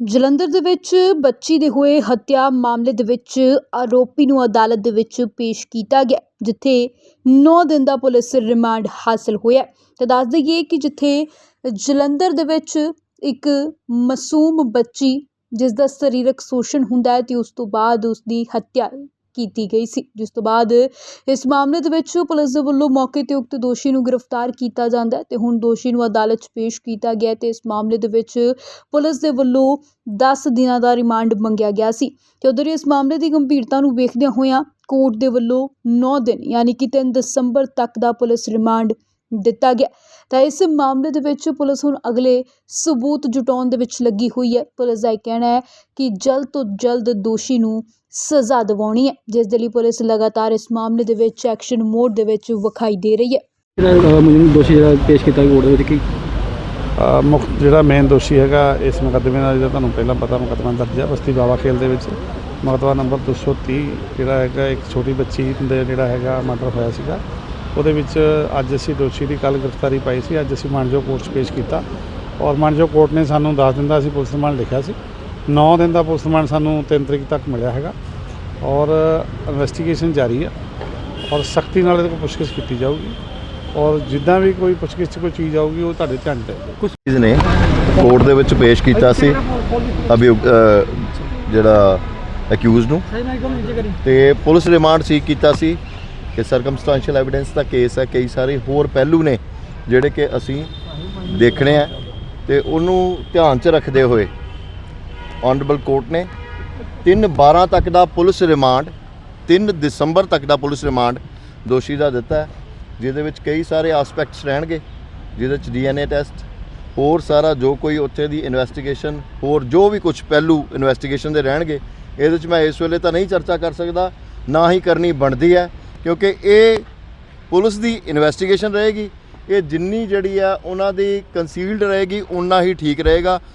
ਜਲੰਧਰ ਦੇ ਵਿੱਚ ਬੱਚੀ ਦੇ ਹੋਏ ਹੱਤਿਆ ਮਾਮਲੇ ਦੇ ਵਿੱਚ ਆਰੋਪੀ ਨੂੰ ਅਦਾਲਤ ਦੇ ਵਿੱਚ ਪੇਸ਼ ਕੀਤਾ ਗਿਆ, ਜਿੱਥੇ 9 ਦਿਨ ਦਾ ਪੁਲਿਸ ਰਿਮਾਂਡ ਹਾਸਲ ਹੋਇਆ। ਤੇ ਦੱਸ ਦਈਏ ਕਿ ਜਿੱਥੇ ਜਲੰਧਰ ਦੇ ਵਿੱਚ ਇੱਕ ਮਾਸੂਮ ਬੱਚੀ ਜਿਸ ਦਾ ਸਰੀਰਕ ਸ਼ੋਸ਼ਣ ਹੁੰਦਾ ਹੈ ਤੇ ਉਸ ਤੋਂ ਬਾਅਦ ਉਸ ਦੀ ਹੱਤਿਆ ਕੀਤੀ ਗਈ ਸੀ। ਜਿਸ ਤੋਂ ਬਾਅਦ ਇਸ ਮਾਮਲੇ ਦੇ ਵਿੱਚ ਪੁਲਿਸ ਦੇ ਵੱਲੋਂ ਮੌਕੇ ਤੇ ਉਕਤ ਦੋਸ਼ੀ ਨੂੰ ਗ੍ਰਿਫਤਾਰ ਕੀਤਾ ਜਾਂਦਾ ਹੈ ਤੇ ਹੁਣ ਦੋਸ਼ੀ ਨੂੰ ਅਦਾਲਤ 'ਚ ਪੇਸ਼ ਕੀਤਾ ਗਿਆ ਤੇ ਇਸ ਮਾਮਲੇ ਦੇ ਵਿੱਚ ਪੁਲਿਸ ਦੇ ਵੱਲੋਂ 10 ਦਿਨਾਂ ਦਾ ਰਿਮਾਂਡ ਮੰਗਿਆ ਗਿਆ ਸੀ। ਤੇ ਉਧਰ ਇਸ ਮਾਮਲੇ ਦੀ ਗੰਭੀਰਤਾ ਨੂੰ ਵੇਖਦਿਆਂ ਹੋਇਆਂ ਕੋਰਟ ਦੇ ਵੱਲੋਂ 9 ਦਿਨ, ਯਾਨੀ ਕਿ 3 ਦਸੰਬਰ ਤੱਕ ਦਾ ਪੁਲਿਸ ਰਿਮਾਂਡ ਦਿੱਤਾ ਗਿਆ। ਤਾਂ ਇਸ ਮਾਮਲੇ ਦੇ ਵਿੱਚ ਪੁਲਿਸ ਹੁਣ ਅਗਲੇ ਸਬੂਤ ਜੁਟਾਉਣ ਦੇ ਵਿੱਚ ਲੱਗੀ ਹੋਈ ਹੈ। ਪੁਲਿਸ ਦਾ ਇਹ ਕਹਿਣਾ ਹੈ ਕਿ ਜਲਦ ਤੋਂ ਜਲਦ ਦੋਸ਼ੀ ਨੂੰ ਸਜ਼ਾ ਦਿਵਾਉਣੀ ਹੈ ਜਿਸ ਦੇ ਲਈ ਪੁਲਿਸ ਲਗਾਤਾਰ ਇਸ ਮਾਮਲੇ ਦੇ ਵਿੱਚ ਐਕਸ਼ਨ ਮੋਡ ਦੇ ਵਿੱਚ ਵਿਖਾਈ ਦੇ ਰਹੀ ਹੈ। ਜਿਹੜਾ ਦੋਸ਼ੀ ਜਿਹੜਾ ਪੇਸ਼ ਕੀਤਾ ਕੋਰਟ ਦੇ ਵਿੱਚ ਕੀ? ਅ, ਮੁੱਖ ਜਿਹੜਾ ਮੇਨ ਦੋਸ਼ੀ ਹੈਗਾ ਇਸ ਮੁਕੱਦਮੇ ਦਾ ਜਿਹਦਾ ਤੁਹਾਨੂੰ ਪਹਿਲਾਂ ਪਤਾ ਮੁਕੱਦਮਾ ਦਰਜ ਹੈ ਬਸਤੀ ਬਾਵਾ ਖੇਲ ਦੇ ਵਿੱਚ। ਮੁਕੱਦਮਾ ਨੰਬਰ 230 ਜਿਹੜਾ ਹੈਗਾ ਇੱਕ ਛੋਟੀ ਬੱਚੀ ਦੇ ਜਿਹੜਾ ਹੈਗਾ ਮਰਡਰ ਹੋਇਆ ਸੀਗਾ। ਉਹਦੇ ਵਿੱਚ ਅੱਜ ਅਸੀਂ ਦੋਸ਼ੀ ਦੀ ਕੱਲ ਗ੍ਰਿਫਤਾਰੀ ਪਾਈ ਸੀ ਅੱਜ ਅਸੀਂ ਮਾਨਜੋ ਕੋਰਟ 'ਚ ਪੇਸ਼ ਕੀਤਾ। ਔਰ ਮਾਨਜੋ ਕੋਰਟ ਨੇ ਸਾਨੂੰ ਦੱਸ ਦਿੰਦਾ ਅਸੀਂ ਪੁਲਿਸ ਰਿਮਾਂਡ ਲਿਖਿਆ ਸੀ। 9 ਦਿਨ ਦਾ ਪੁਲਿਸ ਰਿਮਾਂਡ ਸਾਨੂੰ 3 ਤਰੀਕ ਤੱਕ ਮਿਲਿਆ ਹੈਗਾ। ਔਰ ਇਨਵੈਸਟੀਗੇਸ਼ਨ ਜਾਰੀ ਹੈ ਔਰ ਸਖਤੀ ਨਾਲ ਇਹਦੇ ਕੋਲ ਪੁੱਛਗਿੱਛ ਕੀਤੀ ਜਾਊਗੀ। ਔਰ ਜਿੱਦਾਂ ਵੀ ਕੋਈ ਪੁੱਛਗਿੱਛ 'ਚ ਕੋਈ ਚੀਜ਼ ਆਊਗੀ ਉਹ ਤੁਹਾਡੇ ਧਿਆਨ ਆਏਗੀ ਕੁਝ ਚੀਜ਼ ਨੇ ਕੋਰਟ ਦੇ ਵਿੱਚ ਪੇਸ਼ ਕੀਤਾ ਸੀ ਅਭਿਯੁਕ ਅ, ਜਿਹੜਾ ਅਕਿਊਜ਼ ਨੂੰ। ਤੇ ਪੁਲਿਸ ਰਿਮਾਂਡ ਸੀ ਕੀਤਾ ਸੀ। ਕਿ ਸਰਕਮਸਟੈਂਸ਼ੀਅਲ ਐਵੀਡੈਂਸ ਦਾ ਕੇਸ ਹੈ, ਕਈ ਸਾਰੇ ਹੋਰ ਪਹਿਲੂ ਨੇ ਜਿਹੜੇ ਕਿ ਅਸੀਂ ਦੇਖਣੇ ਆ ਤੇ ਉਹਨੂੰ ਧਿਆਨ 'ਚ ਰੱਖਦੇ ਹੋਏ ਆਨਰੇਬਲ ਕੋਰਟ ਨੇ 3 12 ਤੱਕ ਦਾ ਪੁਲਿਸ ਰਿਮਾਂਡ 3 ਦਸੰਬਰ ਤੱਕ ਦਾ ਪੁਲਿਸ ਰਿਮਾਂਡ ਦੋਸ਼ੀ ਦਾ ਦਿੱਤਾ ਜਿਹਦੇ ਵਿੱਚ ਕਈ ਸਾਰੇ ਐਸਪੈਕਟਸ ਰਹਿਣਗੇ, ਜਿਹਦੇ ਵਿੱਚ ਡੀਐਨਏ ਟੈਸਟ ਹੋਰ ਸਾਰਾ ਜੋ ਕੋਈ ਉੱਥੇ ਦੀ ਇਨਵੈਸਟੀਗੇਸ਼ਨ ਹੋਰ ਜੋ ਵੀ ਕੁਝ ਪਹਿਲੂ ਇਨਵੈਸਟੀਗੇਸ਼ਨ ਦੇ ਰਹਿਣਗੇ, ਇਹਦੇ ਵਿੱਚ ਮੈਂ ਇਸ ਵੇਲੇ ਤਾਂ ਨਹੀਂ ਚਰਚਾ ਕਰ ਸਕਦਾ, ਨਾ ਹੀ ਕਰਨੀ ਬਣਦੀ ਹੈ। ਕਿਉਂਕਿ ਇਹ ਪੁਲਿਸ ਦੀ ਇਨਵੈਸਟੀਗੇਸ਼ਨ ਰਹੇਗੀ, ਇਹ ਜਿੰਨੀ ਜਿਹੜੀ ਆ ਉਹਨਾਂ ਦੀ ਕੰਸੀਲਡ ਰਹੇਗੀ ਉਨਾ ਹੀ ਠੀਕ ਰਹੇਗਾ।